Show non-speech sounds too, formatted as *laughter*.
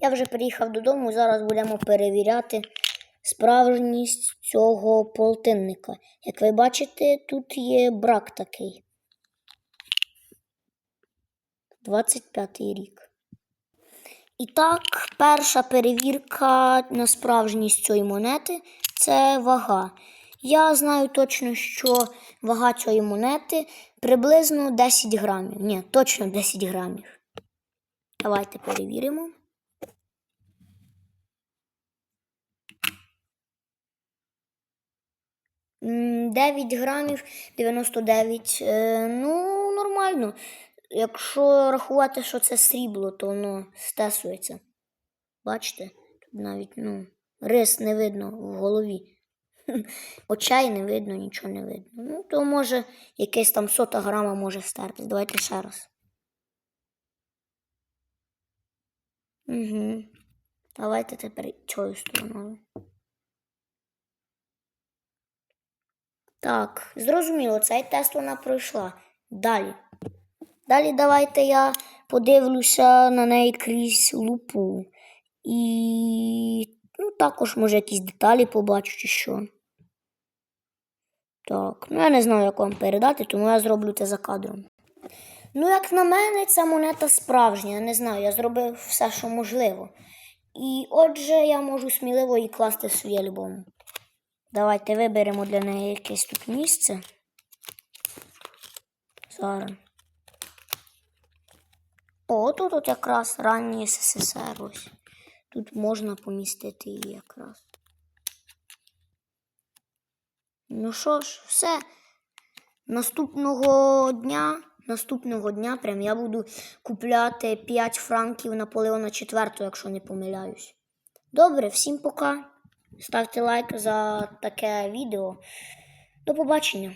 Я вже приїхав додому, зараз будемо перевіряти справжність цього полтинника. Як ви бачите, тут є брак такий. 25-й рік. І так, перша перевірка на справжність цієї монети це вага. Я знаю точно, що вага цієї монети приблизно 10 грамів. Ні, точно 10 грамів. Давайте перевіримо. 9 грамів 99. Е, ну, нормально. Якщо рахувати, що це срібло, то воно стесується. Бачите? Тут навіть ну, рис не видно в голові. *laughs* Очей не видно, нічого не видно. Ну, то може якесь там сота грама може стертись. Давайте ще раз. Угу. Давайте тепер цією стороною. Так, зрозуміло, цей тест вона пройшла. Далі. Далі давайте я подивлюся на неї крізь лупу. І ну, також, може, якісь деталі побачу чи що. Так, ну я не знаю, як вам передати, тому я зроблю це за кадром. Ну, як на мене, ця монета справжня. Я не знаю, я зробив все, що можливо. І отже, я можу сміливо її класти в свій альбом. Давайте виберемо для неї якесь тут місце. Зараз. О, тут от якраз ранній СССР ось. Тут можна помістити її якраз. Ну що ж, все. Наступного дня, наступного дня прям я буду купляти 5 франків Наполеона 4, якщо не помиляюсь. Добре, всім пока. Ставте лайк за таке відео. До побачення.